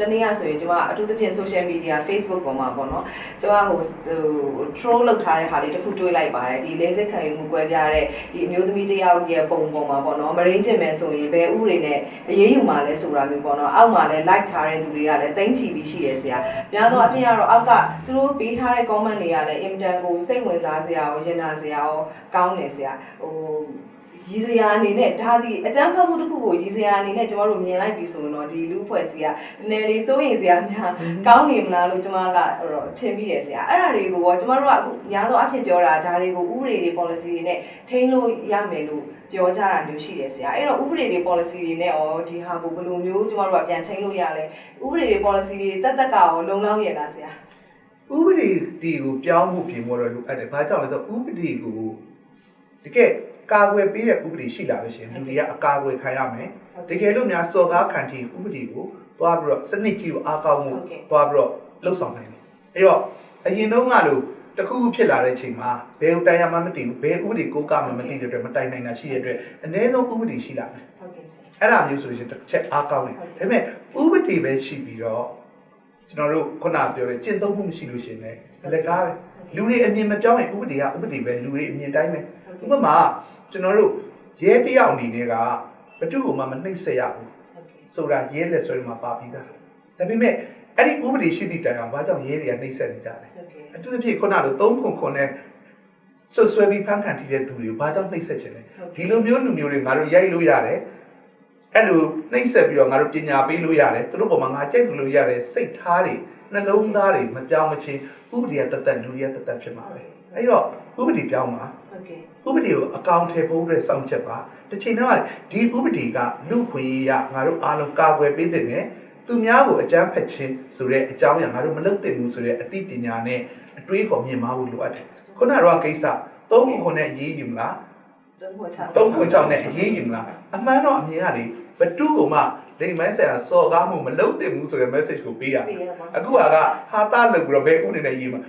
တနေ့ကဆိုရင်ကျွန်မအထူးသဖြင့် social media Facebook ပေါ်မှာပေါ့နော်ကျွန်မဟိုဟို troll လုပ်ထားတဲ့ဟာလေးတစ်ခုတွေးလိုက်ပါတယ်ဒီလေစစ်ခံယူမှုကွဲပြားတဲ့ဒီအမျိုးသမီးတစ်ယောက်ရဲ့ပုံပေါ်မှာပေါ့နော်မရင်းကျင်မယ်ဆိုရင်ဘယ်ဥပဒေနဲ့အရေးယူမှာလဲဆိုတာမျိုးပေါ့နော်အောက်မှာလည်း like ထားတဲ့သူတွေကလည်းတိမ့်ချီပြီးရှိရဆရာများသောအားဖြင့်ကတော့အောက်ကသူတို့ပေးထားတဲ့ comment တွေကလည်း intern ကိုစိတ်ဝင်စားစရာရောရင်နာစရာရောကောင်းတယ်ဆရာဟို ရည်စရာအနေနဲ့ဒါဒီအကြမ်းဖက်မှုတစ်ခုကိုရည်စရာအနေနဲ့ကျမတို့မြင်လိုက်ပြီဆိုရင်တော့ဒီလူဖွဲ့စီကနည်းနည်းလေးစိုးရင်စရာများကောင်းနေမလားလို့ကျမကတော့ထင်မိတယ်ဆရာအဲ့ဒါတွေကိုရောကျမတို့ကအခုများသောအားဖြင့်ပြောတာဒါတွေကိုဥပဒေတွေ policy တွေနဲ့ထိန်းလို့ရမယ်လို့ပြောကြတာမျိုးရှိတယ်ဆရာအဲ့တော့ဥပဒေတွေ policy တွေနဲ့ရောဒီဟာကိုဘယ်လိုမျိုးကျမတို့ကပြန်ထိန်းလို့ရလဲဥပဒေတွေ policy တွေတက်တက်ကရောလုံလောက်ရလားဆရာဥပဒေဒီကိုပြောင်းဖို့ပြင်ဖို့တော့လိုအပ်တယ်။ဘာကြောင့်လဲဆိုတော့ဥပဒေကိုတကယ် ကာကွယ်ပေးတဲ့ဥပဒေရှိလာလို့ရှိရင်လူတွေကအကာအကွယ်ခံရမယ်။တကယ်လို့များစော်ကားခံတီဥပဒေကိုသွားပြီးတော့စနစ်ကြီးကိုအားကောင်းမှုသွားပြီးတော့လှုပ်ဆောင်နိုင်တယ်။အဲ့တော့အရင်တုန်းကလို့တခုခုဖြစ်လာတဲ့အချိန်မှာဘယ်တိုင်ရမှမသိဘူးဘယ်ဥပဒေကိုကမှမသိတဲ့အတွက်မတိုင်နိုင်တာရှိတဲ့အတွက်အ ਨੇ ဆုံးဥပဒေရှိလာမယ်ဟုတ်ကဲ့ဆရာအဲ့ဒါမျိုးဆိုလို့ရှိရင်တစ်ချက်အားကောင်းတယ်ဒါပေမဲ့ဥပဒေပဲရှိပြီးတော့ကျွန်တော်တို့ခုနပြောတဲ့ကျင့်သုံးမှုမရှိလို့ရှိရင်လည်းအလကားပဲလူတွေအမြင်မပြောင်းရင်ဥပဒေကဥပဒေပဲလူတွေအမြင်တိုင်းပဲ ဥပမာကျွန်တော်တို့ရဲတယောက်အနေနဲ့ကဘယ်သူ့ကိုမှမနှိပ်စက်ရဘူးဟုတ်ကဲ့ဆိုတာရဲလက်ဆွဲမှာပါပြီးသားဒါပေမဲ့အဲ့ဒီဥပဒေရှိသည့်တိုင်အောင်ဘာကြောင့်ရဲတွေကနှိပ်စက်နေကြလဲဟုတ်ကဲ့အထူးသဖြင့်ခုနလိုသုံးခုခုနဲ့ဆွဆွဲပြီးဖန်ခံထိတဲ့သူတွေကိုဘာကြောင့်နှိပ်စက်ချင်လဲဒီလိုမျိုးလူမျိုးတွေငါတို့ရိုက်လို့ရတယ်အဲ့လိုနှိပ်စက်ပြီးတော့ငါတို့ပညာပေးလို့ရတယ်သူတို့ပေါ်မှာငါကြိုက်လို့ရတယ်စိတ်ထားတွေနှလုံးသားတွေမပြောင်းမချင်းဥပဒေကတသက်လူတွေကတသက်ဖြစ်မှာပဲအဲ့တော့ ဥပဒေပြောင်းမှာဟုတ်ကဲ့ဥပဒေကိုအကောင့်ထဲပို့တဲ့စောင့်ချက်ပါတစ်ချိန်တော့ဒီဥပဒေကလူခွင့်ရငါတို့အားလုံးကာကွယ်ပေးတဲ့နဲ့သူများကိုအကြမ်းဖက်ခြင်းဆိုတဲ့အကြောင်းအရာငါတို့မလုပ်သင့်ဘူးဆိုတဲ့အသိပညာနဲ့အတွေးခေါ်မြင်မာဖို့လိုအပ်တယ်ခုနကတော့ကိစ္စသုံးခုခုနဲ့အရေးယူမလားသုံးဖို့ချသုံးခုချောင်းနဲ့အရေးယူမလားအမှန်တော့အမြင်ကလေဘတူကမှ လိမ်မိုင်းဆရာစော်ကားမှုမလုပ်သင့်ဘူးဆိုတဲ့ message ကိုပေးရပေးရပါအခုကဟာတာလုပ်ပြီးတော့ဘယ်ဥနေနဲ့ရေးမှာ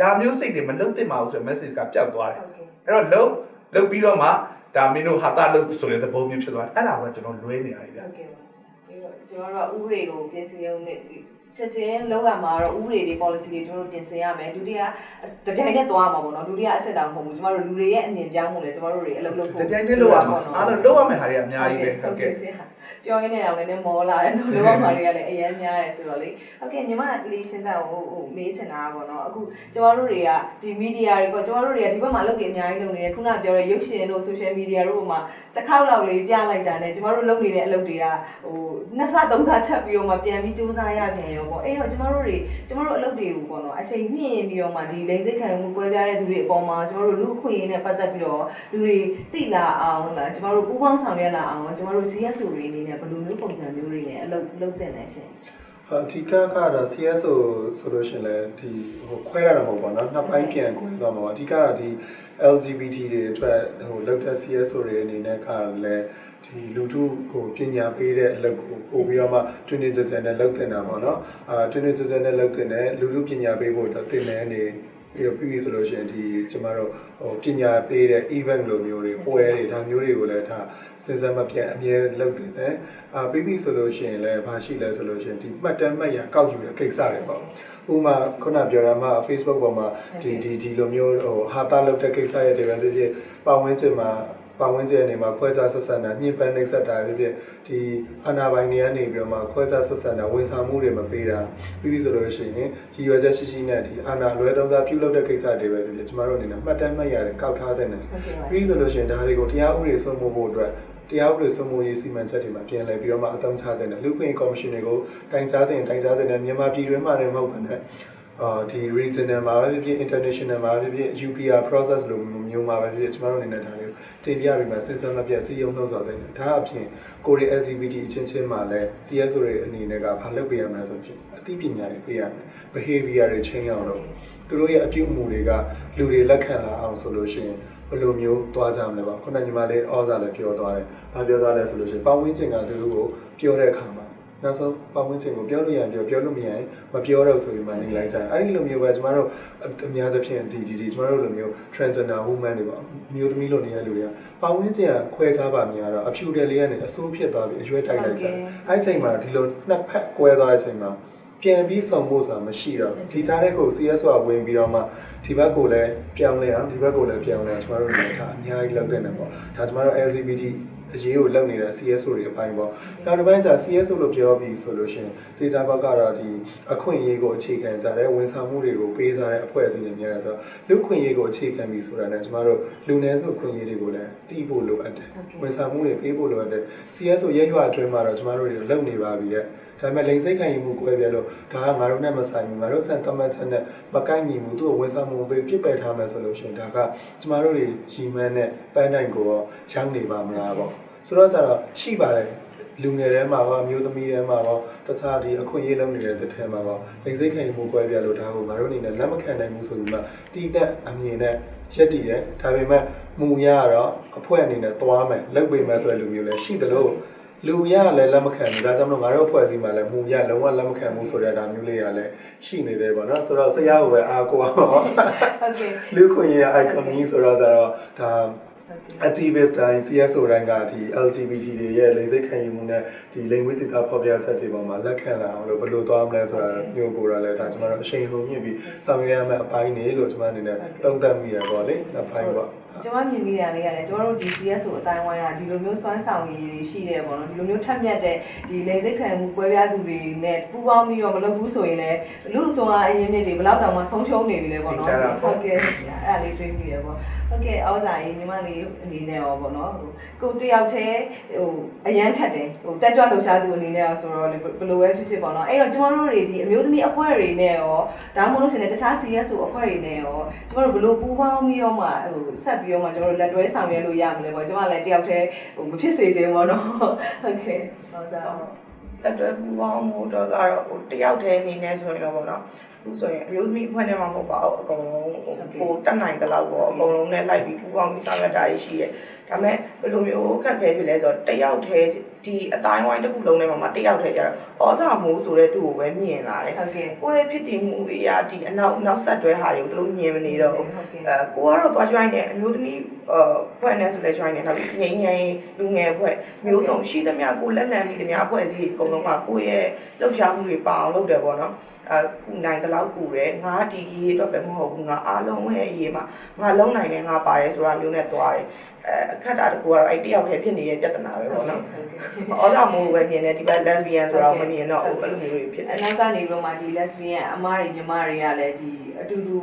ဒါမျိုးစိတ်တွေမလုပ်သင့်ပါဘူးဆိုတဲ့ message ကပျောက်သွားတယ်ဟုတ်ကဲ့အဲ့တော့လုံလုံပြီးတော့မှဒါမင်းတို့ဟာတာလုံဆိုတဲ့သဘောမျိုးဖြစ်သွားတယ်အဲ့ဒါကကျွန်တော်လွဲနေရတယ်ဗျဟုတ်ကဲ့ပါပြီးတော့ကျွန်တော်တို့ကဥပဒေကိုပြင်ဆင်ရုံနဲ့ချက်ချင်းလောက်ရမှာတော့ဥပဒေတွေ policy တွေကျွန်တော်တို့ပြင်ဆင်ရမယ်ဒုတိယတပြိုင်နဲ့သွားမှာပေါ့နော်ဒုတိယအဆက်တောင်မဟုတ်ဘူးကျွန်တော်တို့လူတွေရဲ့အမြင်ပြောင်းမှုလည်းကျွန်တော်တို့တွေအလုပ်လုပ်ဖို့တပြိုင်တည်းလောက်ရမှာအားလုံးလောက်ရမယ့်ဟာတွေကအများကြီးပဲဟုတ်ကဲ့ ပြောရင်းနဲ့တော့လည်းနည်းမောလာတယ်နော်လောကမှာတွေကလည်းအရင်များတယ်ဆိုတော့လေဟုတ်ကဲ့ညီမလေးရှင်းတဲ့ဟိုဟိုမေးချင်တာပေါ့နော်အခုကျွန်တော်တို့တွေကဒီ media တွေပေါ့ကျွန်တော်တို့တွေကဒီဘက်မှာလုပ်နေအများကြီးလုပ်နေတယ်ခုနပြောတဲ့ရုပ်ရှင်တို့ social media တို့မှာတစ်ခေါက်လောက်လေးပြလိုက်တာနဲ့ကျွန်တော်တို့လုပ်နေတဲ့အလုပ်တွေကဟိုနှစ်ဆသုံးဆထပ်ပြီးတော့မှပြန်ပြီးစူးစမ်းရပြန်ရောပေါ့အဲ့တော့ကျွန်တော်တို့တွေကျွန်တော်တို့အလုပ်တွေကိုပေါ့နော်အချိန်မြင့်ပြီးတော့မှဒီလိမ့်စိတ်ခံမှုကွဲပြားတဲ့သူတွေအပေါ်မှာကျွန်တော်တို့လူအခွင့်အရေးနဲ့ပတ်သက်ပြီးတော့လူတွေသိလာအောင်လားကျွန်တော်တို့ပူးပေါင်းဆောင်ရွက်လာအောင်ကျွန်တော်တို့ CSO တွေအနေနဲ့ဘယ်လိုမျိုးပုံစံမျိုးတွေနဲ့အလုပ်လုပ်တင်လဲရှင်အဓိကကတော့ CSO ဆိုလို့ရှိရင်လည်းဒီဟိုခွဲရတာမဟုတ်ပါတော့နှစ်ပိုင်းပြန်ခွဲသွားမှာပါအဓိကကဒီ LGBT တွေအတွက်ဟိုလောက်တဲ့ CSO တွေအနေနဲ့ကလည်းဒီလူထုကိုပညာပေးတဲ့အလုပ်ကိုပို့ပြီးတော့မှတွင်တွင်ကြကြနဲ့လုပ်တင်တာပေါ့နော်အာတွင်တွင်ကြကြနဲ့လုပ်တင်တယ်လူထုပညာပေးဖို့တော့တင်တယ်နေ ပြီးတော့ပြီးပြီဆိုလို့ရှိရင်ဒီကျမတို့ဟိုပညာပေးတဲ့ event လိုမျိုးတွေပွဲတွေဒါမျိုးတွေကိုလည်းဒါစဉ်ဆက်မပြတ်အမြဲလုပ်တင်တယ်အာပြီးပြီဆိုလို့ရှိရင်လည်းဘာရှိလဲဆိုလို့ရှိရင်ဒီမှတ်တမ်းမှတ်ရကောက်ယူတဲ့ကိစ္စတွေပေါ့ဥပမာခုနပြောရမှာ Facebook ပေါ်မှာဒီဒီဒီလိုမျိုးဟိုဟာတာလုပ်တဲ့ကိစ္စရဲ့တွေပဲဖြစ်ဖြစ်ပတ်ဝန်းကျင်မှာ ပတ်ဝန်းကျင်အနေမှာခွဲခြားဆက်ဆံတာညှဉ်းပန်းနှိပ်စက်တာဖြစ်ဖြစ်ဒီအာဏာပိုင်တွေကနေပြီးတော့မှခွဲခြားဆက်ဆံတာဝန်ဆောင်မှုတွေမပေးတာပြီးပြီဆိုလို့ရှိရင်ဒီရွယ်ချက်ရှိရှိနဲ့ဒီအာဏာလွဲသုံးစားပြုလုပ်တဲ့ကိစ္စတွေပဲဖြစ်ဖြစ်ကျမတို့အနေနဲ့မှတ်တမ်းမှတ်ရတယ်ကောက်ထားတဲ့နဲ့ဟုတ်ကဲ့ပါပြီးဆိုလို့ရှိရင်ဒါတွေကိုတရားဥပဒေစိုးမိုးဖို့အတွက်တရားဥပဒေစိုးမိုးရေးစီမံချက်တွေမှာပြင်လည်ပြီးတော့မှအသုံးချတဲ့နဲ့လူ့ခွင့်ရေးကော်မရှင်တွေကိုတိုင်ကြားတဲ့တိုင်ကြားတဲ့နဲ့မြန်မာပြည်တွင်းမှာလည်းမဟုတ်ဘူးနဲ့ အာဒီ regional မှာပဲဖြစ်ဖြစ် international မှာပဲဖြစ်ဖြစ် UPR process လိုမျိုးမှာပဲဖြစ်ဖြစ်ကျွန်တော်တို့အနေနဲ့ဒါလေးကိုတင်ပြပြီးမှစဉ်းစားမပြတ်စီယုံနှုတ်ဆော်တဲ့နဲ့ဒါအပြင်ကိုရီ LGBT အချင်းချင်းမှာလည်း CSO တွေအနေနဲ့ကဘာလုပ်ပေးရမလဲဆိုရင်အသိပညာတွေပေးရမယ် behavior တွေ change အောင်လုပ်သူတို့ရဲ့အပြုအမူတွေကလူတွေလက်ခံလာအောင်ဆိုလို့ရှိရင်ဘယ်လိုမျိုးသွားကြမလဲပါခုနကညီမလေးဩဇာလည်းပြောသွားတယ်။ဘာပြောသွားလဲဆိုလို့ရှိရင်ပတ်ဝန်းကျင်ကသူတို့ကိုပြောတဲ့အခါမှာ နောက်ဆုံးပတ်ဝန်းကျင်ကိုပြောလို့ရရင်ပြောပြောလို့မရရင်မပြောတော့ဆိုပြီးမှနေလိုက်ကြတယ်အဲ့ဒီလိုမျိုးပဲကျမတို့အများသဖြင့်ဒီဒီဒီကျမတို့လိုမျိုး transgender woman တွေပေါ့မျိုးသမီးလိုနေတဲ့လူတွေကပတ်ဝန်းကျင်ကခွဲခြားပါများတော့အဖြူတယ်လေးကနေအဆိုးဖြစ်သွားပြီးအရွယ်တိုက်လိုက်ကြတယ်အဲ့ဒီအချိန်မှာဒီလိုနှစ်ဖက်ကွဲသွားတဲ့အချိန်မှာ ပြန်ပြီးဆောင်ဖို့ဆိုတာမရှိတော့ဒီကြားတဲ့ကို CS ကဝင်ပြီးတော့မှဒီဘက်ကိုလည်းပြောင်းလဲအောင်ဒီဘက်ကိုလည်းပြောင်းလဲအောင်ကျမတို့လည်းဒါအများကြီးလုပ်တဲ့နေပေါ့ဒါကျမတို့ LGBT အရေးကိုလုပ်နေတဲ့ CSO တွေအပိုင်းပေါ့နောက်တစ်ပိုင်းကျ CSO လို့ပြောပြီးဆိုလို့ရှိရင်ဒေသဘက်ကတော့ဒီအခွင့်အရေးကိုအခြေခံကြတဲ့ဝန်ဆောင်မှုတွေကိုပေးစားတဲ့အဖွဲ့အစည်းတွေများတယ်ဆိုတော့လူခွင့်ရေးကိုအခြေခံပြီးဆိုတာနဲ့ကျမတို့လူနည်းစုအခွင့်အရေးတွေကိုလည်းတည်ဖို့လိုအပ်တယ်ဝန်ဆောင်မှုတွေပေးဖို့လိုအပ်တယ် CSO ရဲ့ရွာအတွင်းမှာတော့ကျမတို့တွေလုပ်နေပါပြီတဲ့ဒါပေမဲ့လိန်စိတ်ခံယူမှုကိုယ်ပြလို့ဒါကငါတို့နဲ့မဆိုင်ဘူးငါတို့စံတမတ်ချက်နဲ့မကိုက်ညီဘူးသူ့ကိုဝန်ဆောင်မှုပေးပြစ်ပယ်ထားမယ်ဆိုလို့ရှိရင်ဒါကကျမတို့တွေရီမန်းနဲ့ပန်းတိုင်းကိုရောရောင်းနေပါမလားပေါ့ဆိုတော့ကျတော့ရှိပါတယ်လူငယ်ထဲမှာရောမျိုးသမီးထဲမှာရောတခြားဒီအခွင့်အရေးလုပ်နေတဲ့တစ်ထဲမှာရောလိန်စိတ်ခံယူမှုကိုယ်ပြလို့ဒါကိုငါတို့အနေနဲ့လက်မခံနိုင်ဘူးဆိုပြီးမှတည်တဲ့အမြင်နဲ့ရက်တည်တယ်ဒါပေမဲ့မူရတော့အဖွဲ့အနေနဲ့သွားမယ်လုပ်ပေးမယ်ဆိုတဲ့လူမျိုးလည်းရှိတယ်လို့ လူရလည်းလက်မခံဘူးဒါကြောင့်မလို့ငါတို့အဖွဲ့အစည်းမှာလည်းမူရလုံးဝလက်မခံဘူးဆိုတဲ့ဒါမျိုးလေးကလည်းရှိနေသေးပါတော့ဆိုတော့ဆရာကိုပဲအားကိုးအောင်ဟုတ်ကဲ့လူခွင့်ရ icon ကြီးဆိုတော့ကျတော့ဒါ activist တိုင်း CSO တိုင်းကဒီ LGBT တွေရဲ့လိင်စိတ်ခံယူမှုနဲ့ဒီလိင်ဝိသေသဖော်ပြချက်တွေပေါ်မှာလက်ခံလာအောင်လို့ဘယ်လိုသွားမလဲဆိုတာမျိုးကိုယ်ရလဲဒါကျွန်တော်တို့အရှိန်ဟုန်မြင့်ပြီးဆောင်ရွက်ရမယ့်အပိုင်းနေလို့ကျွန်မအနေနဲ့သုံးသပ်မိရပေါ့လေနှစ်ပိုင်းပေါ့ ကျွန်မမြင်မိတာလေးရတယ်ကျွန်တော်တို့ဒီ CS ကိုအတိုင်းဝိုင်းကဒီလိုမျိုးစွမ်းဆောင်ရည်တွေရှိတယ်ပေါ့နော်ဒီလိုမျိုးထက်မြက်တဲ့ဒီလေစိတ်ခံမှုကွဲပြားသူတွေနဲ့ပူးပေါင်းပြီးတော့မလုပ်ဘူးဆိုရင်လည်းလူအစွမ်းအားအရင်မြစ်တွေဘယ်လောက်တောင်မှဆုံးရှုံးနေပြီလဲပေါ့နော်ဟုတ်ကဲ့အဲ့ဒါလေးတွေးမိတယ်ပေါ့ဟုတ်ကဲ့အော်စာရေးညီမလေးအနေနဲ့ရောပေါ့နော်ဟိုကိုတယောက်တည်းဟိုအရန်ခတ်တယ်ဟိုတက်ကြွလှူရှားသူအနေနဲ့ရောဆိုတော့ဘယ်လိုပဲဖြစ်ဖြစ်ပေါ့နော်အဲ့တော့ကျွန်တော်တို့တွေဒီအမျိုးသမီးအဖွဲ့တွေနဲ့ရောဒါမှမဟုတ်လို့ရှိရင်တခြား CS ဆိုအဖွဲ့တွေနဲ့ရောကျွန်တော်တို့ဘယ်လိုပူးပေါင်းပြီးတော့မှဟိုဆက်ပြီးတော့မှကျွန်တော်တို့လက်တွဲဆောင်ရွက်လို့ရမလဲပေါ့ကျွန်မလည်းတယောက်တည်းဟိုမဖြစ်စေချင်ဘူးပေါ့နော်ဟုတ်ကဲ့ဟောစားလက်တွဲပူပေါင်းမှုတော့ကတော့ဟိုတယောက်တည်းအနေနဲ့ဆိုရင်တော့ဗောနော် သူဆိုရင်အမျိုးသမီးအဖွဲ့ထဲမှာမဟုတ်ပါဘူးအကုန်လုံးဟိုဟိုတက်နိုင်တဲ့လောက်ပေါ့အကုန်လုံးနဲ့လိုက်ပြီးပူပေါင်းပြီးဆောင်ရွက်တာရှိရဲဒါပေမဲ့ဘယ်လိုမျိုးခက်ခဲဖြစ်လဲဆိုတော့တယောက်တည်းဒီအတိုင်းဝိုင်းတစ်ခုလုံးထဲမှာတယောက်တည်းကြတော့ဩစာမိုးဆိုတဲ့သူ့ကိုပဲမြင်လာတယ်ဟုတ်ကဲ့ကိုယ့်ရဲ့ဖြစ်တည်မှုအရာဒီအနောက်နောက်ဆက်တွဲဟာတွေကိုသူတို့မြင်မနေတော့ဘူးဟုတ်ကဲ့အဲကိုကတော့သွား join တယ်အမျိုးသမီးအဖွဲ့နဲ့ဆိုလဲ join တယ်နောက်ပြီးငိမ့်ငိမ့်လူငယ်အဖွဲ့မျိုးစုံရှိသမျှကိုလက်လန်ပြီးသမျှအဖွဲ့အစည်းအကုန်လုံးကကိုယ့်ရဲ့လှုပ်ရှားမှုတွေပါအောင်လုပ်တယ်ပေါ့နော် အဲကူနိုင်တလောက်ကူတယ်ငါဒီကြီးအတွက်ပဲမဟုတ်ဘူးငါအားလုံးရဲ့အရေးမှာငါလုံးနိုင်တယ်ငါပါတယ်ဆိုတာမျိုးနဲ့သွားတယ်အဲအခက်တာတကူကတော့အဲ့တယောက်တည်းဖြစ်နေတဲ့ပြဿနာပဲပေါ့နော်။အော်လာမိုးပဲမြင်တယ်ဒီဘက် lesbian ဆိုတာကိုမမြင်တော့ဘူးအဲ့လိုမျိုးတွေဖြစ်တယ်အနောက်ကနေပြီးတော့မှဒီ lesbian အမားတွေညီမတွေကလည်းဒီအတူတူ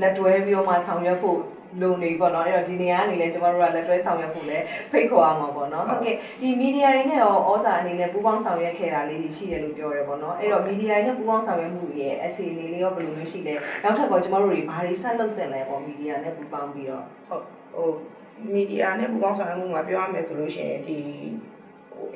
လက်တွဲပြီးတော့မှဆောင်ရွက်ဖို့ လုံနေပေါ့နော်အဲ့တော့ဒီနေရာကနေလည်းကျမတို့ကလက်တွဲဆောင်ရွက်ဖို့လည်းဖိတ်ခေါ်ရမှာပေါ့နော်ဟုတ်ကဲ့ဒီမီဒီယာတွေနဲ့ရောဩဇာအနေနဲ့ပူးပေါင်းဆောင်ရွက်ခဲ့တာလေးတွေရှိတယ်လို့ပြောရဲပေါ့နော်အဲ့တော့မီဒီယာတွေနဲ့ပူးပေါင်းဆောင်ရွက်မှုရဲ့အခြေအနေလေးရောဘယ်လိုမျိုးရှိလဲနောက်ထပ်တော့ကျမတို့တွေဘာတွေဆက်လုပ်တင်လဲပေါ့မီဒီယာနဲ့ပူးပေါင်းပြီးတော့ဟုတ်ဟိုမီဒီယာနဲ့ပူးပေါင်းဆောင်ရွက်မှုမှာပြောရမယ်ဆိုလို့ရှိရင်ဒီဟို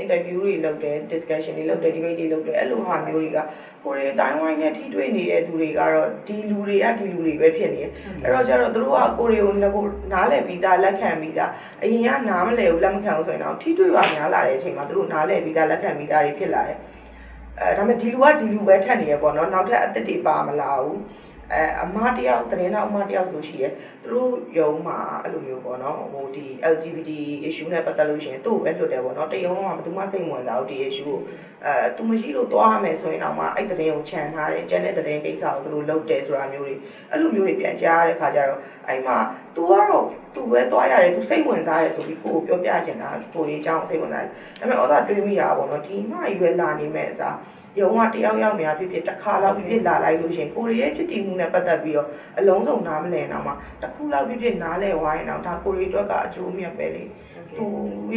interview တွေလုပ်တယ် discussion တွေလုပ်တယ် debate တွေလုပ်တယ်အဲ့လိုဟာမျိုးတွေကကိုရီးတိုင်းဝိုင်းနဲ့ထိတွေ့နေတဲ့သူတွေကတော့ဒီလူတွေကဒီလူတွေပဲဖြစ်နေတယ်အဲ့တော့ကျတော့သူတို့ကကိုရီးကိုငကိုနားလည်ပြီးသားလက်ခံပြီးသားအရင်ကနားမလည်ဘူးလက်မခံဘူးဆိုရင်တော့ထိတွေ့ပါများလာတဲ့အချိန်မှာသူတို့နားလည်ပြီးသားလက်ခံပြီးသားတွေဖြစ်လာတယ်အဲဒါပေမဲ့ဒီလူကဒီလူပဲထက်နေရပေါ့နော်နောက်ထပ်အသက်တွေပါမလာဘူး အဲအမတယောက်တရင်တော့အမတယောက်ဆိုရှိရဲသူတို့ယုံမှာအဲ့လိုမျိုးပေါ့နော်ဟိုဒီ LGBT issue နဲ့ပတ်သက်လို့ရှိရင်သူ့ကိုပဲလွတ်တယ်ပေါ့နော်တရုံကဘယ်သူမှစိတ်ဝင်စားဘူးဒီ issue ကိုအဲသူမရှိလို့သွားရမယ်ဆိုရင်တော့မှအဲ့တရင်ကိုခြံထားတယ်ကျန်တဲ့တရင်ကိစ္စကိုသူတို့လုပ်တယ်ဆိုတာမျိုးတွေအဲ့လိုမျိုးတွေပြန်ကြားရတဲ့ခါကျတော့အဲ့မှာ तू ကတော့သူပဲသွားရတယ်သူစိတ်ဝင်စားတယ်ဆိုပြီးကိုကိုပြောပြချင်တာကိုရေးအကြောင်းစိတ်ဝင်စားတယ်ဒါပေမဲ့ဩသာတွေးမိတာပေါ့နော်ဒီမှရွယ်လာနေမဲ့အစား ရုံကတယောက်ယောက်များဖြစ်ဖြစ်တစ်ခါလောက်ဖြစ်ဖြစ်လာလိုက်လို့ရှရင်ကိုရီးယားဖြစ်တည်မှုနဲ့ပတ်သက်ပြီးတော့အလုံးစုံနားမလည်တော့မှတစ်ခုလောက်ဖြစ်ဖြစ်နားလည်ဝိုင်းတော့ဒါကိုရီးအတွက်ကအကျိုးမြတ်ပဲလေသူ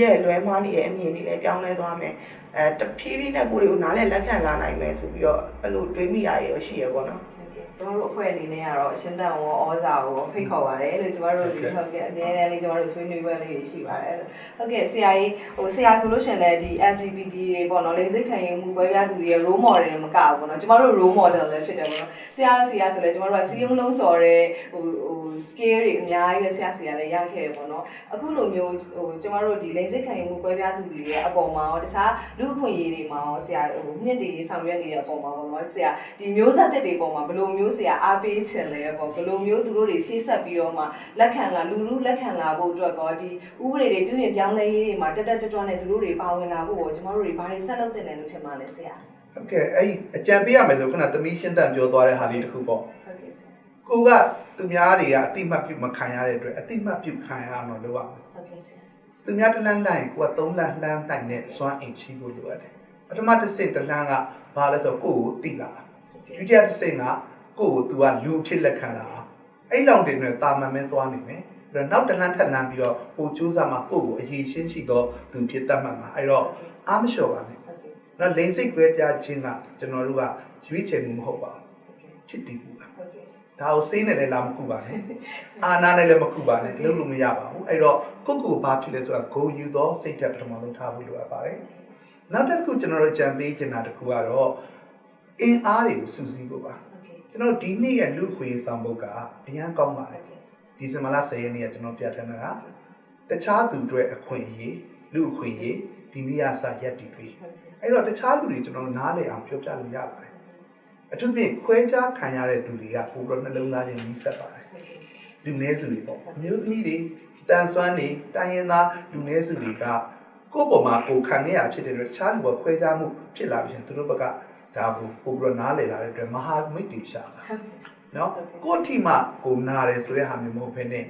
ရဲ့လွဲမားနေတဲ့အမြင်တွေလည်းပြောင်းလဲသွားမယ်အဲတဖြည်းဖြည်းနဲ့ကိုရီးကိုနားလည်လက်ခံလာနိုင်မယ်ဆိုပြီးတော့အဲ့လိုတွေးမိတာရရှိရပေါ့နော်ဟ ကျွန်တော်တို့အဖွဲ့အနေနဲ့ကတော့ရှင်းတန်ရောဩဇာကိုဖိတ်ခေါ်ပါတယ်လို့ကျွန်တော်တို့ဒီဟုတ်ကဲ့အများနဲ့လေးကျွန်တော်တို့ဆွေးနွေးပွဲလေးတွေရှိပါတယ်ဟုတ်ကဲ့ဆရာကြီးဟိုဆရာဆိုလို့ရှင်လည်းဒီ LGBT တွေပေါ့နော်လေစိတ်ခံယူမှုပွဲပြသူတွေရဲ့ role model မကဘူးပေါ့နော်ကျွန်တော်တို့ role model လည်းဖြစ်တယ်ပေါ့နော်ဆရာဆရာဆိုလည်းကျွန်တော်တို့ကစီးရုံးလုံးစော်တဲ့ဟိုဟို skill တွေအများကြီးပဲဆရာဆရာလည်းရခဲ့တယ်ပေါ့နော်အခုလိုမျိုးဟိုကျွန်တော်တို့ဒီလိင်စိတ်ခံယူမှုပွဲပြသူတွေရဲ့အပေါ်မှာရောတခြားလူအခွင့်အရေးတွေမှာရောဆရာဟိုညစ်တွေဆောင်ရွက်နေတဲ့အပေါ်မှာပေါ့နော်ဆရာဒီမျိုးဆက်တက်တွေပေါ်မှာဘယ်လိုမျိုးဆရာအားပေးချင်လဲပေါ့ဘယ်လိုမျိုးသူတို့တွေရှေ့ဆက်ပြီးတော့မှလက်ခံလာလူလူလက်ခံလာဖို့အတွက်ကောဒီဥပဒေတွေပြုပြင်ပြောင်းလဲရေးတွေမှာတက်တက်ကြွကြွနဲ့သူတို့တွေပါဝင်လာဖို့ရောကျွန်တော်တို့တွေဘာတွေဆက်လုပ်တင်တယ်လို့ထင်ပါလဲဆရာဟုတ်ကဲ့အဲ့ဒီအကြံပေးရမယ်ဆိုခဏသမီးရှင်းတန်ပြောသွားတဲ့ဟာလေးတစ်ခုပေါ့ဟုတ်ကဲ့ဆရာကိုကသူများတွေကအတိမတ်ပြုမခံရတဲ့အတွက်အတိမတ်ပြုခံရအောင်လို့လုပ်ရမယ်ဟုတ်ကဲ့ဆရာသူများတစ်လမ်းလိုက်ကိုကသုံးလမ်းလှမ်းနိုင်တဲ့စွမ်းအင်ချီဖို့လိုရတယ်ပထမတစ်ဆင့်တစ်လမ်းကဘာလဲဆိုတော့ကိုယ့်ကိုတိလာဒုတိယတစ်ဆင့်က ကိုယ့်ကို तू ကလူဖြစ်လက်ခံလာအဲ့လောက်တင်နဲ့တာမန်မဲသွားနေမယ်အဲ့တော့နောက်တစ်လမ်းထပ်လမ်းပြီးတော့ဟိုစူးစမ်းမှာကိုယ့်ကိုအရေးရှင်းရှိတော့သူဖြစ်တတ်မှာအဲ့တော့အားမလျှော့ပါနဲ့ဟုတ်ကဲ့နော်လိန်စိတ်ကွဲပြားခြင်းကကျွန်တော်တို့ကရွေးချယ်မှုမဟုတ်ပါဘူးချစ်တည်မှုပါဟုတ်ကဲ့ဒါကိုစိတ်နဲ့လည်းလာမကူပါနဲ့အာနာနဲ့လည်းမကူပါနဲ့လုပ်လို့မရပါဘူးအဲ့တော့ကိုယ့်ကိုယ်ဘာဖြစ်လဲဆိုတာဂုံယူသောစိတ်ဓာတ်ပထမဆုံးထားဖို့လိုအပ်ပါတယ်နောက်တစ်ခုကျွန်တော်တို့ကြံပေးချင်တာတစ်ခုကတော့အင်အားတွေကိုစုစည်းဖို့ပါဟုတ် ကဲ့ကျွန်တော်တို့ဒီနေ့ရဲ့လူခွေဆောင်ဖို့ကအရန်ကောင်းပါတယ်ဒီဇင်ဘာလ10ရက်နေ့ကကျွန်တော်ပြဋ္ဌာန်းတာတခြားသူတွေအခွင့်အရေးလူအခွင့်အရေးဒီနေ့အစရက်တည်ပြီးအဲ့တော့တခြားလူတွေကျွန်တော်နားလည်အောင်ပြောပြလို့ရပါတယ်အထူးဖြင့်ခွဲခြားခံရတဲ့သူတွေကပိုပြီးတော့နှလုံးသားချင်းနီးစပ်ပါတယ်လူနည်းစုတွေပေါ့အမျိုးသမီးတွေတန်ဆွမ်းတွေတိုင်းရင်းသားလူနည်းစုတွေကကိုယ့်ပေါ်မှာကိုယ်ခံခဲ့ရဖြစ်တဲ့အတွက်တခြားလူကခွဲခြားမှုဖြစ်လာပြီးရင်သူတို့ဘက်က ဒါကိုပိုပြီးတော့နားလည်လာတဲ့အတွက်မဟာမိတ်တွေရှာတာနော်ကိုယ့်အထိမှကိုယ်နာတယ်ဆိုတဲ့ဟာမျိုးမဟုတ်ဘဲနဲ့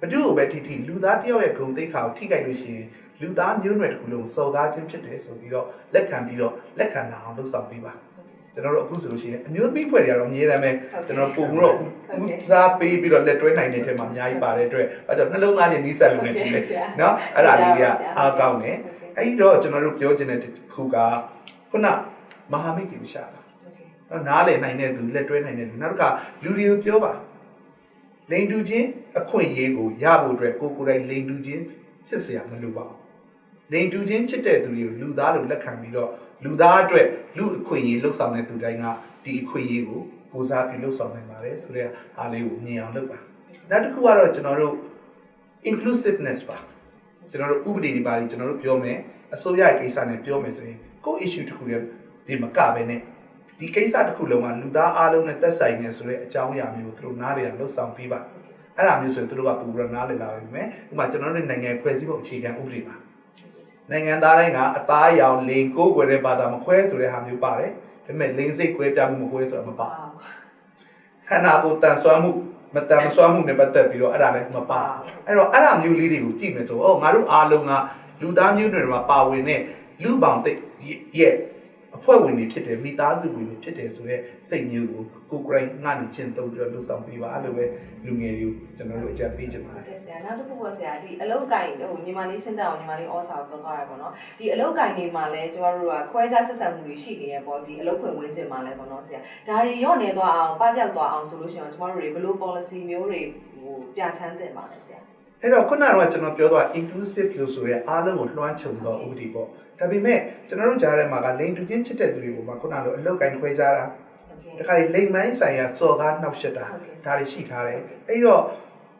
ဘယ်သူ့ကိုပဲထိထိလူသားတစ်ယောက်ရဲ့ဂုဏ်သိက္ခာကိုထိခိုက်လို့ရှိရင်လူသားမျိုးနွယ်တစ်ခုလုံးစော်ကားခြင်းဖြစ်တယ်ဆိုပြီးတော့လက်ခံပြီးတော့လက်ခံလာအောင်လုပ်ဆောင်ပေးပါကျွန်တော်တို့အခုဆိုလို့ရှိရင်အမျိုးသမီးဖွဲ့တွေကတော့အမြဲတမ်းပဲကျွန်တော်ပုံပြီးတော့ဦးစားပေးပြီးတော့လက်တွဲနိုင်တဲ့ထဲမှာအများကြီးပါတဲ့အတွက်အဲကြောင့်နှလုံးသားချင်းနီးစပ်လို့နေတယ်နော်အဲ့ဒါလေးကအားကောင်းတယ်အဲ့ဒီတော့ကျွန်တော်တို့ပြောချင်တဲ့တစ်ခုကခုန မဟာမိတ်ကြီးရှာတာနော်နားလည်နိုင်တဲ့သူလက်တွဲနိုင်တဲ့လူနောက်တစ်ခါလူတွေကိုပြောပါလိန်တူချင်းအခွင့်အရေးကိုရဖို့အတွက်ကိုယ်ကိုယ်တိုင်လိန်တူချင်းချစ်စရာမလိုပါဘူးလိန်တူချင်းချစ်တဲ့သူတွေကိုလူသားလို့လက်ခံပြီးတော့လူသားအတွက်လူအခွင့်အရေးလှုပ်ဆောင်တဲ့သူတိုင်းကဒီအခွင့်အရေးကိုကိုစားပြီးလှုပ်ဆောင်နိုင်ပါတယ်ဆိုတဲ့အားလေးကိုမြင်အောင်လုပ်ပါနောက်တစ်ခုကတော့ကျွန်တော်တို့ inclusiveness ပါကျွန်တော်တို့ဥပဒေတွေပါလိကျွန်တော်တို့ပြောမယ်အစိုးရရဲ့ကိစ္စနဲ့ပြောမယ်ဆိုရင်ကိုယ့် issue တစ်ခုလည်း ဒီမကပဲနဲ့ဒီကိစ္စတစ်ခုလုံးကလူသားအားလုံးနဲ့သက်ဆိုင်နေဆိုတဲ့အကြောင်းအရာမျိုးကိုသူတို့နားလည်အောင်လှုပ်ဆောင်ပေးပါအဲ့ဒါမျိုးဆိုရင်သူတို့ကပူပြီးတော့နားလည်လာပြီမယ်ဥပမာကျွန်တော်တို့နိုင်ငံဖွဲ့စည်းပုံအခြေခံဥပဒေပါနိုင်ငံသားတိုင်းကအသားအရောင်လိန်ကိုယ်ွယ်တဲ့ဘာသာမခွဲဆိုတဲ့ဟာမျိုးပါတယ်ဒါပေမဲ့လိန်စိတ်ခွဲပြမှုမခွဲဆိုတာမပါခန္ဓာကိုယ်တန်ဆွမ်းမှုမတန်မဆွမ်းမှုနဲ့ပတ်သက်ပြီးတော့အဲ့ဒါလည်းမပါအဲ့တော့အဲ့ဒါမျိုးလေးတွေကိုကြည့်မယ်ဆိုတော့ငါတို့အားလုံးကလူသားမျိုးနွယ်တွေမှာပါဝင်တဲ့လူပေါင်းတိတ်ရဲ့ အဖွဲ့ဝင်တွေဖြစ်တယ်မိသားစုဝင်တွေဖြစ်တယ်ဆိုတော့စိတ်မျိုးကိုကိုယ်ကိုယ်တိုင်ငှားနေချင်းတုံးပြီးတော့လှုပ်ဆောင်ပေးပါအဲ့လိုပဲလူငယ်တွေကိုကျွန်တော်တို့အကြံပေးချင်ပါဟုတ်တယ်ကဲ့ဆရာနောက်တစ်ခုပေါ့ဆရာဒီအလောက်ကင်ဟိုညီမလေးစင်တာအောင်ညီမလေးဩစာကိုပြောသွားရပေါ့နော်ဒီအလောက်ကင်တွေမှာလည်းကျမတို့ကခွဲခြားဆက်ဆံမှုတွေရှိနေရပေါ့ဒီအလောက်ခွင့်ဝင်ခြင်းမှာလည်းပေါ့နော်ဆရာဒါတွေရော့နေသွားအောင်ပပျောက်သွားအောင်ဆိုလို့ရှိရင်ကျမတို့တွေဘယ်လို policy မျိုးတွေဟိုပြဋ္ဌာန်းတင်ပါလဲဆရာအဲ့တော့ခုနကတော့ကျွန်တော်ပြောတော့ inclusive လို့ဆိုရဲအားလုံးကိုလွှမ်းခြုံသောဥပဒေပေါ့ ဒါပေမဲ့ကျွန်တော်တို့ကြားထဲမှာကလိန်တူချင်းချစ်တဲ့သူတွေပေါ်မှာခုနလိုအလောက်ကိုင်းခွဲကြတာဟုတ်ကဲ့တခါလေလိန်မိုင်းဆိုင်ရာစော်ကားနှောက်ရှက်တာဒါတွေရှိထားတယ်အဲ့တော့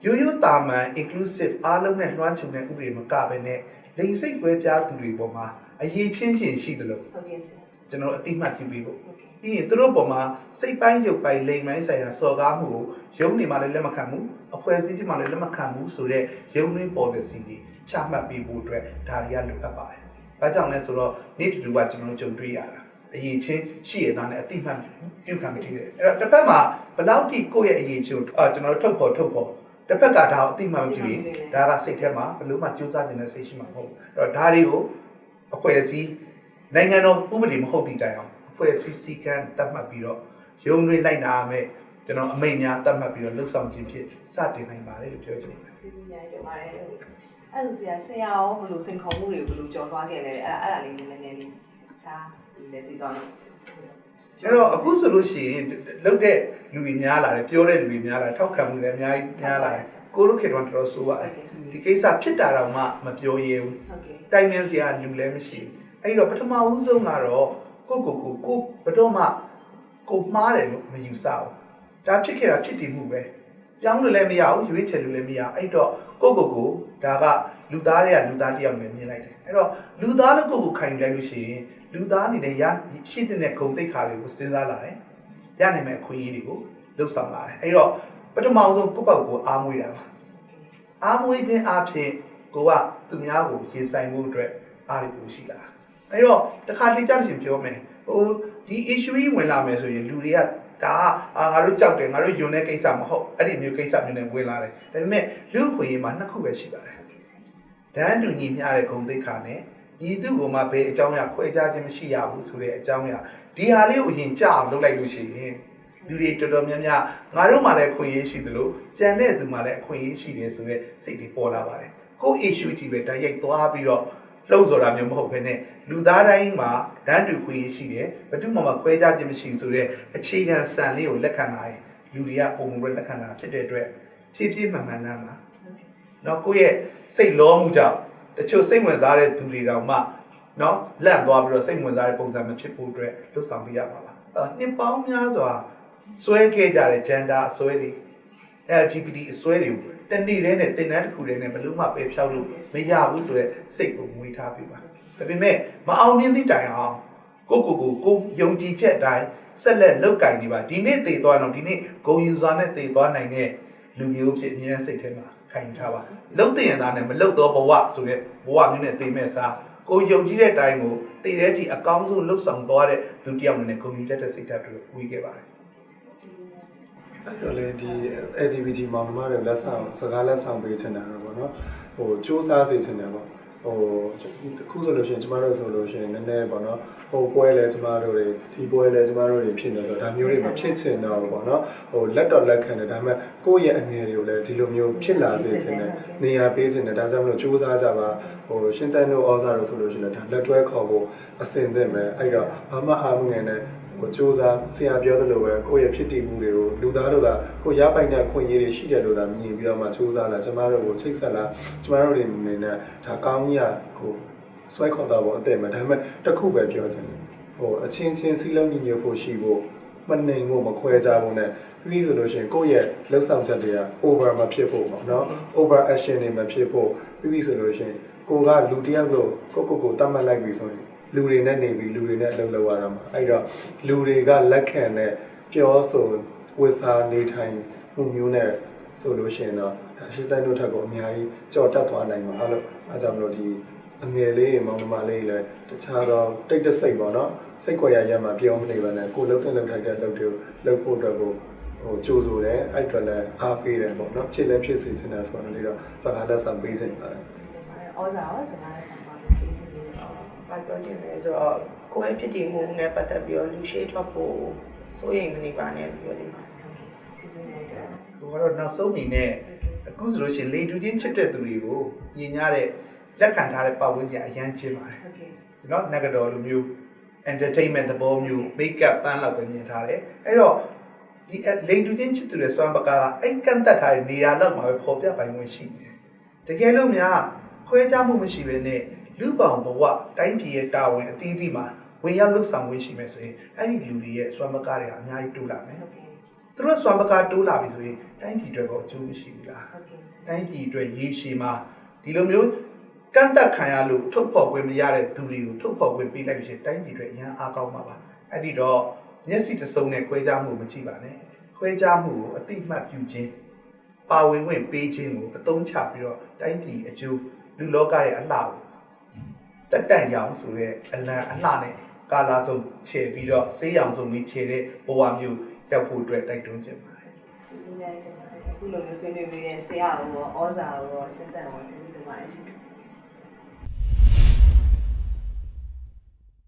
ရိုးရိုးတာမန် inclusive အားလုံးနဲ့လွှမ်းခြုံတဲ့ဥပဒေမကဘဲနဲ့လိန်စိတ်ကွဲပြားသူတွေပေါ်မှာအရေးချင်းရှင်ရှိတယ်လို့ဟုတ်ကဲ့ဆရာကျွန်တော်အတိအမှတ်ပြုပေးဖို့ဟုတ်ကဲ့ပြီးရင်သူတို့ပေါ်မှာစိတ်ပိုင်းရုပ်ပိုင်းလိမ်ပိုင်းဆိုင်ရာစော်ကားမှုကိုရုံးနေမှလည်းလက်မခံဘူးအဖွဲ့အစည်းတွေမှလည်းလက်မခံဘူးဆိုတော့ရုံးရင်း policy တွေချမှတ်ပေးဖို့အတွက်ဒါတွေကလိုအပ်ပါတယ်။ ဘာကြောင့်လဲဆိုတော့နေ့တူတူကကျွန်တော်တို့ကြုံတွေ့ရတာအရေးချင်းရှိရတာနဲ့အတိအမှတ်ပြုခံမတည်တယ်။အဲ့တော့တစ်ဖက်မှာဘယ်လောက်ထိကိုယ့်ရဲ့အရေးချင်းကိုအာကျွန်တော်တို့ထုတ်ဖော်ထုတ်ဖော်တစ်ဖက်ကဒါကိုအတိအမှတ်မပြုရင်ဒါကစိတ်ထဲမှာဘယ်လို့မှကြိုးစားနေတဲ့စိတ်ရှိမှာမဟုတ်ဘူး။အဲ့တော့ဒါတွေကိုအဖွဲ့အစည်းနိုင်ငံတော်ဥပဒေမဟုတ်သည့်တိုင်အောင်အဖွဲ့အစည်းစည်းကမ်းတတ်မှတ်ပြီးတော့ရုံးတွေလိုက်နာရမယ်ကျွန်တော်အမိန့်များတတ်မှတ်ပြီးတော့လှုပ်ဆောင်ခြင်းဖြင့်စတင်နိုင်ပါတယ်လို့ပြောချင်ပါတယ်ကျေးဇူးများတင်ပါတယ် အဲ့ဒါဆရာဆရာရောဘယ်လိုစိန်ခေါ်မှုတွေဘယ်လိုကြော်သွားခဲ့လဲအဲ့ဒါအဲ့ဒါလေးနည်းနည်းလေးချားလည်းတည်သွားလို့အဲ့တော့အခုဆိုလို့ရှိရင်လုတ်တဲ့လူတွေများလာတယ်ပြောတဲ့လူတွေများလာတယ်ထောက်ခံမှုလည်းအများကြီးများလာတယ်ကိုတို့ခေတ္တတော်တော်ဆိုးပါတယ်ဒီကိစ္စဖြစ်တာတော့မှမပြောရဲဘူးဟုတ်ကဲ့တိုင်ပင်စရာလူလည်းမရှိဘူးအဲ့တော့ပထမဦးဆုံးကတော့ကိုကိုကိုကိုဘယ်တော့မှကိုမှားတယ်လို့မယူဆဘူးဒါဖြစ်ခဲ့တာဖြစ်တည်မှုပဲပြောင်းလို့လည်းမရဘူးရွေးချယ်လို့လည်းမရအဲ့တော့ ကိုကိုကိုဒါကလူသားတွေကလူသားတစ်ယောက်နဲ့မြင်လိုက်တယ်အဲ့တော့လူသားလို့ကိုကိုခံယူလိုက်လို့ရှိရင်လူသားအနေနဲ့ရရှိတဲ့ဂုံတိတ်ခါတွေကိုစဉ်းစားလာတယ်ရနိုင်မဲ့အခွင့်အရေးတွေကိုလှုပ်ဆောင်လာတယ်အဲ့တော့ပထမဆုံးကိုယ့်ဘက်ကိုအားမွေးတာပါအားမွေးခြင်းအဖြစ်ကိုကသူများကိုရင်ဆိုင်မှုအတွက်အားရကိုရှိလာအဲ့တော့တခါတလေကြာရှင်ပြောမယ်ဟိုဒီ issue ကြီးဝင်လာမယ်ဆိုရင်လူတွေက ဒါအာငါတို့ကြောက်တယ်ငါတို့ယုံတဲ့ကိစ္စမဟုတ်အဲ့ဒီမျိုးကိစ္စမျိုးနဲ့ဝင်လာတယ်ဒါပေမဲ့လူခွေရေးမှာနှစ်ခုပဲရှိပါတယ်ဒန်းတူညီမျှတဲ့ဂုံသိက္ခာနဲ့ညီသူကိုမှဘယ်အကြောင်းအရာခွဲခြားခြင်းမရှိရဘူးဆိုတဲ့အကြောင်းအရာဒီဟာလေးကိုအရင်ကြအောင်လုပ်လိုက်လို့ရှိရင်လူတွေတော်တော်များများငါတို့မှလည်းခွင့်ရေးရှိသလိုကြံတဲ့သူမှလည်းအခွင့်ရေးရှိတယ်ဆိုတဲ့စိတ်တွေပေါ်လာပါတယ်ကိုယ့် issue ကြီးပဲတိုက်ရိုက်သွားပြီးတော့ လှုပ်ဆိုတာမျိုးမဟုတ်ဘဲနဲ့လူသားတိုင်းမှာဒန်းတူခွင့်ရေးရှိတယ်ဘယ်သူမှမခွဲခြားခြင်းမရှိဘူးဆိုတဲ့အခြေခံစံလေးကိုလက်ခံလာရင်လူတွေကပုံမှန်ပဲလက်ခံတာဖြစ်တဲ့အတွက်ဖြည်းဖြည်းမှန်မှန်လမ်းမှာနော်ကိုယ့်ရဲ့စိတ်လောမှုကြောင့်တချို့စိတ်ဝင်စားတဲ့သူတွေတောင်မှနော်လန့်သွားပြီးတော့စိတ်ဝင်စားတဲ့ပုံစံမဖြစ်ဖို့အတွက်လှုပ်ဆောင်ပေးရမှာပါအဲနှစ်ပေါင်းများစွာဆွဲခဲ့ကြတဲ့ gender အစွဲတွေ LGBT အစွဲတွေကို တနေ့တည်းနဲ့တင်တန်းတစ်ခုတည်းနဲ့ဘယ်လို့မှပယ်ဖြောက်လို့မရဘူးဆိုတဲ့စိတ်ကိုမွေးထားပေးပါဒါပေမဲ့မအောင်မြင်သည့်တိုင်အောင်ကိုကိုကိုကိုယုံကြည်ချက်အတိုင်းဆက်လက်လောက်ကင်နေပါဒီနေ့တည်သွားတော့ဒီနေ့ဂုံယူစွာနဲ့တည်သွားနိုင်တဲ့လူမျိုးဖြစ်အမြဲတမ်းစိတ်ထဲမှာခံယူထားပါလှုပ်တင်ရတာနဲ့မလှုပ်တော့ဘဝဆိုတဲ့ဘဝမျိုးနဲ့တည်မဲ့စားကိုယုံကြည်တဲ့အတိုင်းကိုတည်တဲ့အထိအကောင်းဆုံးလှုပ်ဆောင်သွားတဲ့သူတစ်ယောက်အနေနဲ့ဂုံယူတတ်တဲ့စိတ်ဓာတ်တွေကိုဝေးခဲ့ပါတယ် အဲ့တော့လေဒီ LGBT မောင်နှမတွေလက်ဆောင်စကားလက်ဆောင်ပေးချင်တာတော့ဗောနော်ဟိုစူးစမ်းစေချင်တယ်ဗောဟိုအခုဆိုလို့ရှိရင်ကျမတို့ဆိုလို့ရှိရင်နည်းနည်းဗောနော်ဟိုပွဲလဲကျမတို့တွေဒီပွဲလဲကျမတို့တွေဖြစ်နေဆိုတော့ဒါမျိုးတွေမဖြစ်ချင်တော့ဘူးဗောနော်ဟိုလက်တော်လက်ခံတယ်ဒါပေမဲ့ကိုယ့်ရဲ့အငယ်တွေကိုလည်းဒီလိုမျိုးဖြစ်လာစေချင်တယ်နေရာပေးချင်တယ်ဒါကြောင့်မလို့စူးစမ်းကြပါဟိုရှင်းတန်းတို့အော်စာတို့ဆိုလို့ရှိရင်ဒါလက်တွဲခေါ်ဖို့အစင်သင့်ပဲအဲ့တော့ဘာမှအားမငယ်နဲ့ ကိုစူးစမ်းဆရာပြောသလိုပဲကိုယ့်ရဲ့ဖြစ်တည်မှုတွေကိုလူသားတို့ကကိုယ်ရပိုင်တဲ့အခွင့်အရေးတွေရှိတယ်လို့သာမြင်ပြီးတော့မှစူးစမ်းလာကျမတို့ကိုချိတ်ဆက်လာကျမတို့တွေအနေနဲ့ဒါကောင်းကြီးကိုဆွဲခေါ်တော့ဖို့အတဲ့မှာဒါပေမဲ့တစ်ခုပဲပြောချင်တယ်ဟိုအချင်းချင်းစီလုံးညီညွတ်ဖို့ရှိဖို့မနှိမ်ဖို့မခွဲခြားဖို့နဲ့ပြီးဆိုလို့ရှိရင်ကိုယ့်ရဲ့လှုပ်ဆောင်ချက်တွေက over မဖြစ်ဖို့ပေါ့နော် over action တွေမဖြစ်ဖို့ပြီးပြီဆိုလို့ရှိရင် ကိုကလူတစ်ယောက်ကိုကိုကိုကိုတတ်မှတ်လိုက်ပြီဆိုရင်လူတွေနဲ့နေပြီးလူတွေနဲ့အလုပ်လုပ်ရတာမှာအဲ့တော့လူတွေကလက်ခံတဲ့ပြောဆိုဝစ်စားနေထိုင်မှုမျိုးနဲ့ဆိုလို့ရှိရင်တော့ဒါရှိတဲ့တို့ထက်ကိုအများကြီးကြော်တက်သွားနိုင်မှာအဲ့လိုအားကြောင့်မလို့ဒီအငယ်လေးတွေမောင်နှမလေးတွေလည်းတခြားတော့တိတ်တဆိတ်ပေါ့နော်စိတ်ကြွယ်ရရမှာပြောမနေပါနဲ့ကိုလှုပ်တဲ့လှုပ်ထိုက်တဲ့လှုပ်တွေလှုပ်ဖို့အတွက်ကိုဟိုကြိုးဆိုတယ်အဲ့အတွက်လည်းအားပေးတယ်ပေါ့နော်ဖြစ်လည်းဖြစ်စေချင်တယ်ဆိုတော့လေတော့စကားလက်ဆောင်ပေးစေပါတယ် ဩဇာရောစကားနဲ့ဆံပါလို့သိစေလို့ရှိတယ်။ဘာပြောချင်လဲဆိုတော့ကိုယ့်ရဲ့ဖြစ်တည်မှုနဲ့ပတ်သက်ပြီးတော့လူရှိထွက်ဖို့စိုးရိမ်မနေပါနဲ့ပြောချင်ပါတယ်။ကိုကတော့နောက်ဆုံးအနေနဲ့အခုဆိုလို့ရှိရင်လေတူချင်းချစ်တဲ့သူတွေကိုညင်ရတဲ့လက်ခံထားတဲ့ပတ်ဝန်းကျင်အရန်ချင်းပါတယ်။ဟုတ်ကဲ့။နော်နဂတော်လိုမျိုး entertainment သဘောမျိုး make up ပန်းလောက်ပဲမြင်ထားတယ်။အဲ့တော့ဒီလိန်တူချင်းချစ်သူတွေစွမ်းပကားကအဲ့ကန့်တတ်ထားတဲ့နေရာလောက်မှာပဲပေါ်ပြပိုင်ခွင့်ရှိတယ်။တကယ်လို့များ ခွဲခြားမှုမရှိဘဲနဲ့လူပောင်ဘဝတိုင်းပြည်ရဲ့တာဝန်အသီးသီးမှာဝင်ရောက်လှုပ်ဆောင်ဝင်ရှိမယ်ဆိုရင်အဲ့ဒီလူတွေရဲ့စွမ်းပကားတွေကအများကြီးတိုးလာမယ်ဟုတ်ကဲ့သူတို့စွမ်းပကားတိုးလာပြီဆိုရင်တိုင်းပြည်အတွက်ကအကျိုးမရှိဘူးလားဟုတ်ကဲ့တိုင်းပြည်အတွက်ရေရှည်မှာဒီလိုမျိုးကန့်တက်ခံရလို့ထုတ်ဖော်ခွင့်မရတဲ့သူတွေကိုထုတ်ဖော်ခွင့်ပေးလိုက်လို့ရှိရင်တိုင်းပြည်အတွက်အများအားကောင်းမှာပါအဲ့ဒီတော့မျက်စိတစ်စုံနဲ့ခွဲခြားမှုမကြည့်ပါနဲ့ခွဲခြားမှုကိုအတိအမှတ်ပြုခြင်းပါဝင်ခွင့်ပေးခြင်းကိုအသုံးချပြီးတော့တိုင်းပြည်အကျိုး လူလောကရဲ့အလှကိုတက်တန့်ရောင်ဆိုတဲ့အလံအလှနဲ့ကာလာဆုံးခြေပြီးတော့ဆေးရောင်ဆုံးပြီးခြေတဲ့ဘဝမျိုးရောက်ဖို့အတွက်တိုက်တွန်းခြင်းပါတယ်စီစဉ်နေတယ်အခုလိုမျိုးဆွေးနွေးပြီးတဲ့ဆရာရောဩဇာရောရှင်းတဲ့ရောကျေးဇူးတင်ပါတယ်ရှင်